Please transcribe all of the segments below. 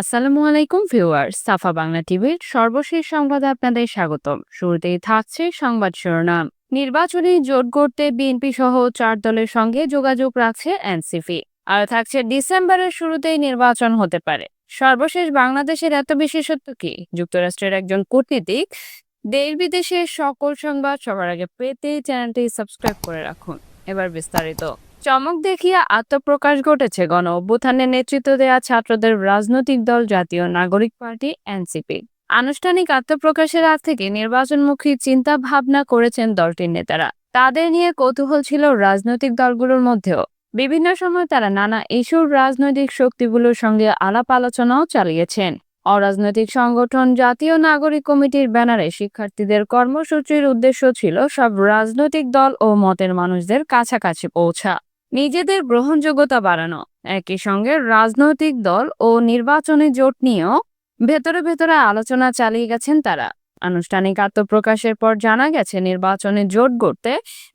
আসসালামু আলাইকুম ভিউয়ার্স, সাফা বাংলা টিভির সর্বশেষ সংবাদে আপনাদের স্বাগতম। শুরুতেই থাকছে সংবাদ শিরোনাম। নির্বাচনী জোট গড়তে বিএনপি সহ চার দলের সঙ্গে যোগাযোগ রাখছে এনসিপি। আর থাকছে ডিসেম্বরের শুরুতেই নির্বাচন হতে পারে। সর্বশেষ বাংলাদেশের এত বিশেষত্ব কি? যুক্তরাষ্ট্রের একজন কূটনীতিক, দেশ বিদেশের সকল সংবাদ সবার আগে পেতে চ্যানেলটি সাবস্ক্রাইব করে রাখুন। এবার বিস্তারিত। চমক দেখিয়ে আত্মপ্রকাশ ঘটেছে। গণ অভ্যুত্থানের নেতৃত্ব দেয়া ছাত্রদের রাজনৈতিক দল, জাতীয় নাগরিক পার্টি, এনসিপি। আনুষ্ঠানিক আত্মপ্রকাশের আগ থেকে নির্বাচনমুখী চিন্তা ভাবনা করেছেন দলটির নেতারা। তাদের নিয়ে কৌতূহল ছিল রাজনৈতিক দলগুলোর মধ্যেও। বিভিন্ন সময় তারা নানা ইস্যুর রাজনৈতিক শক্তিগুলোর সঙ্গে আলাপ আলোচনাও চালিয়েছেন। অরাজনৈতিক সংগঠন, জাতীয় নাগরিক কমিটির ব্যানারে শিক্ষার্থীদের কর্মসূচির উদ্দেশ্য ছিল সব রাজনৈতিক দল ও মতের মানুষদের কাছাকাছি পৌঁছা। নিজেদের গ্রহণযোগ্যতা বাড়ানো, একই সঙ্গে রাজনৈতিক দল ও নির্বাচনী জোট নিয়েও ভেতরে ভেতরে আলোচনা চালিয়ে গেছেন তারা। আনুষ্ঠানিক আত্মপ্রকাশের পর জানা গেছে, নির্বাচনে জোট গড়তে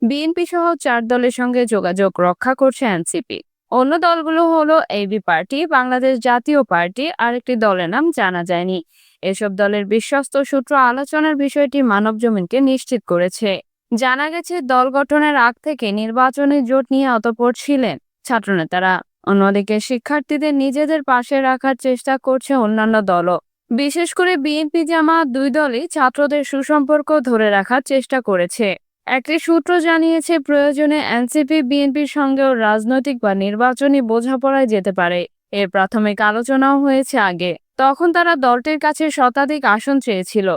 বিএনপি সহ চার দলের সঙ্গে যোগাযোগ রক্ষা করছে এনসিপি। অন্য দলগুলো হলো এবি পার্টি, বাংলাদেশ জাতীয় পার্টি, আরেকটি দলের নাম জানা যায়নি। এসব দলের বিশ্বস্ত সূত্র আলোচনার বিষয়টি মানব জমিনকে নিশ্চিত করেছে। জানা গেছে, দল গঠনের আগ থেকে নির্বাচনী জোট নিয়ে অতপর ছিলেন ছাত্রনেতারা। অন্যদিকে, শিক্ষার্থীদের নিজেদের পাশে রাখার চেষ্টা করছে অন্যান্য দলও। বিশেষ করে বিএনপি জামা দুই দলই ছাত্রদের সুসম্পর্ক ধরে রাখার চেষ্টা করেছে। একটি সূত্র জানিয়েছে, প্রয়োজনে এনসিপি, বিএনপির সঙ্গেও রাজনৈতিক বা নির্বাচনী বোঝাপড়ায় যেতে পারে। এর প্রাথমিক আলোচনাও হয়েছে আগে। তখন তারা দলটির কাছে শতাধিক আসন চেয়েছিল।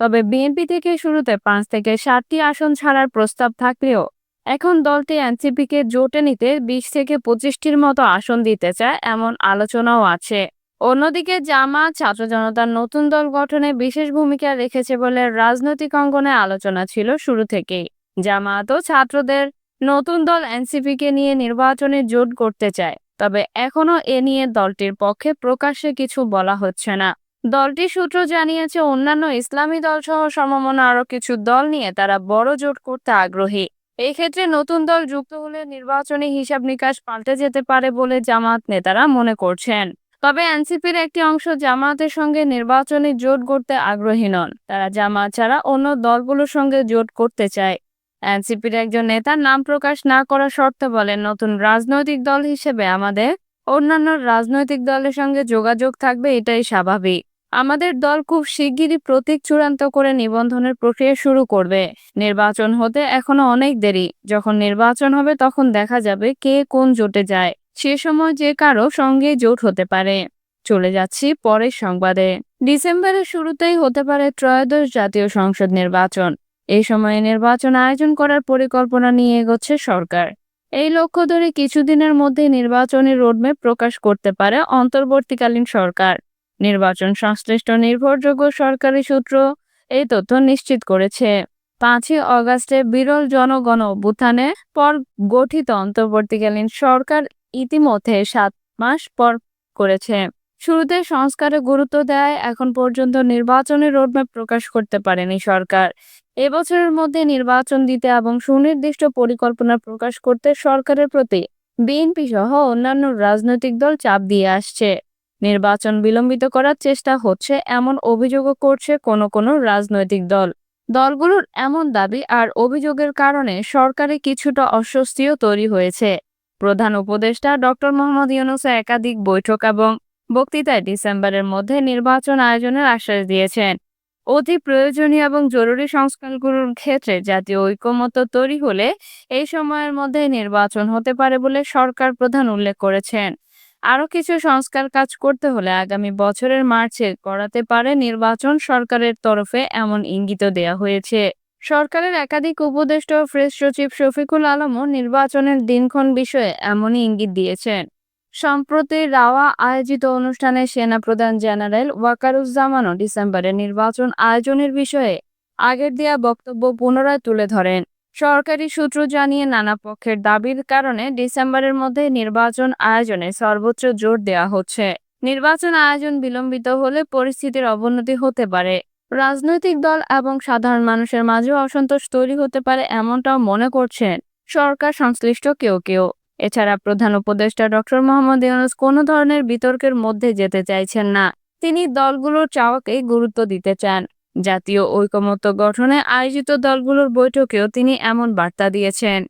তবে বিএনপি থেকে শুরুতে পাঁচ থেকে সাতটি আসন ছাড়ার প্রস্তাব থাকলেও এখন দলটি এনসিপিকে জোটে নিতে বিশ থেকে পঁচিশটির মতো আসন দিতে চায় এমন আলোচনাও আছে। অন্যদিকে জামাত ছাত্র জনতার নতুন দল গঠনে বিশেষ ভূমিকা রেখেছে বলে রাজনৈতিক অঙ্গনে আলোচনা ছিল শুরু থেকেই। জামাত ও ছাত্রদের নতুন দল এনসিপিকে নিয়ে নির্বাচনে জোট করতে চায়, তবে এখনও এ নিয়ে দলটির পক্ষে প্রকাশ্যে কিছু বলা হচ্ছে না। দলটির সূত্র জানিয়েছে, অন্যান্য ইসলামী দল সহ সমমনা আরও কিছু দল নিয়ে তারা বড় জোট করতে আগ্রহী। এই ক্ষেত্রে নতুন দল যুক্ত হলে নির্বাচনী হিসাব নিকাশ পাল্টে যেতে পারে বলে জামাত নেতারা মনে করছেন। তবে এনসিপির একটি অংশ জামাতের সঙ্গে নির্বাচনী জোট করতে আগ্রহী নন। তারা জামাত ছাড়া অন্য দলগুলোর সঙ্গে জোট করতে চায়। এনসিপির একজন নেতা নাম প্রকাশ না করার শর্তে বলেন, নতুন রাজনৈতিক দল হিসেবে আমাদের অন্যান্য রাজনৈতিক দলের সঙ্গে যোগাযোগ থাকবে, এটাই স্বাভাবিক। আমাদের দল খুব শিগগিরই প্রতীক চূড়ান্ত করে নিবন্ধনের প্রক্রিয়া শুরু করবে। নির্বাচন হতে এখনও অনেক দেরি। যখন নির্বাচন হবে তখন দেখা যাবে কে কোন জোটে যায়। সে সময় যে কারও সঙ্গে জোট হতে পারে। চলে যাচ্ছি পরের সংবাদে। ডিসেম্বরের শুরুতেই হতে পারে ত্রয়োদশ জাতীয় সংসদ নির্বাচন। এই সময়ে নির্বাচন আয়োজন করার পরিকল্পনা নিয়ে এগোচ্ছে সরকার। এই লক্ষ্য ধরে কিছুদিনের মধ্যে নির্বাচনী রোডম্যাপ প্রকাশ করতে পারে অন্তর্বর্তীকালীন সরকার। নির্বাচন সংশ্লিষ্ট নির্ভরযোগ্য সরকারি সূত্র এই তথ্য নিশ্চিত করেছে। পাঁচই অগাস্টে বিরল জনগণ অভ্যুত্থানে পর গঠিত অন্তর্বর্তীকালীন সরকার ইতিমধ্যে সাত মাস পর করেছে। শুরুতে সংস্কারে গুরুত্ব দেয়, এখন পর্যন্ত নির্বাচনের রোডম্যাপ প্রকাশ করতে পারেনি সরকার। এবছরের মধ্যে নির্বাচন দিতে এবং সুনির্দিষ্ট পরিকল্পনা প্রকাশ করতে সরকারের প্রতি বিএনপি সহ অন্যান্য রাজনৈতিক দল চাপ দিয়ে আসছে। নির্বাচন বিলম্বিত করার চেষ্টা হচ্ছে এমন অভিযোগও করছে কোনো কোনো রাজনৈতিক দল। দলগুলোর এমন দাবি আর অভিযোগের কারণে সরকারে কিছুটা অস্বস্তিও তৈরি হয়েছে। প্রধান উপদেষ্টা ডক্টর মোহাম্মদ ইউনুস একাধিক বৈঠক এবং বক্তৃতায় ডিসেম্বরের মধ্যে নির্বাচন আয়োজনের আশ্বাস দিয়েছেন। অতি প্রয়োজনীয় এবং জরুরি সংস্কারগুলোর ক্ষেত্রে জাতীয় ঐক্যমত্য তৈরি হলে এই সময়ের মধ্যে নির্বাচন হতে পারে বলে সরকার প্রধান উল্লেখ করেছেন। আরও কিছু সংস্কার কাজ করতে হলে আগামী বছরের মার্চে করাতে পারে নির্বাচন সরকারের তরফে এমন ইঙ্গিত দেয়া হয়েছে। সরকারের একাধিক উপদেষ্টা প্রেস সচিব শফিকুল আলমও নির্বাচনের দিনক্ষণ বিষয়ে এমনই ইঙ্গিত দিয়েছেন। সম্প্রতি রাওয়া আয়োজিত অনুষ্ঠানে সেনাপ্রধান জেনারেল ওয়াকারুজ্জামানও ডিসেম্বরে নির্বাচন আয়োজনের বিষয়ে আগের দেয়া বক্তব্য পুনরায় তুলে ধরেন। সরকারি সূত্র জানিয়ে নানা পক্ষের দাবির কারণে ডিসেম্বরের মধ্যে নির্বাচন আয়োজনে সর্বোচ্চ জোর দেওয়া হচ্ছে। নির্বাচন আয়োজন বিলম্বিত হলে পরিস্থিতির অবনতি হতে পারে। রাজনৈতিক দল এবং সাধারণ মানুষের মাঝেও অসন্তোষ তৈরি হতে পারে এমনটাও মনে করছেন সরকার সংশ্লিষ্ট কেউ কেউ। এছাড়া প্রধান উপদেষ্টা ডক্টর মোহাম্মদ ইউনুস কোনো ধরনের বিতর্কের মধ্যে যেতে চাইছেন না। তিনি দলগুলোর চাওয়াকে গুরুত্ব দিতে চান। জাতীয় ঐকমত্য গঠনে আয়োজিত দলগুলোর বৈঠকেও তিনি এমন বার্তা দিয়েছেন।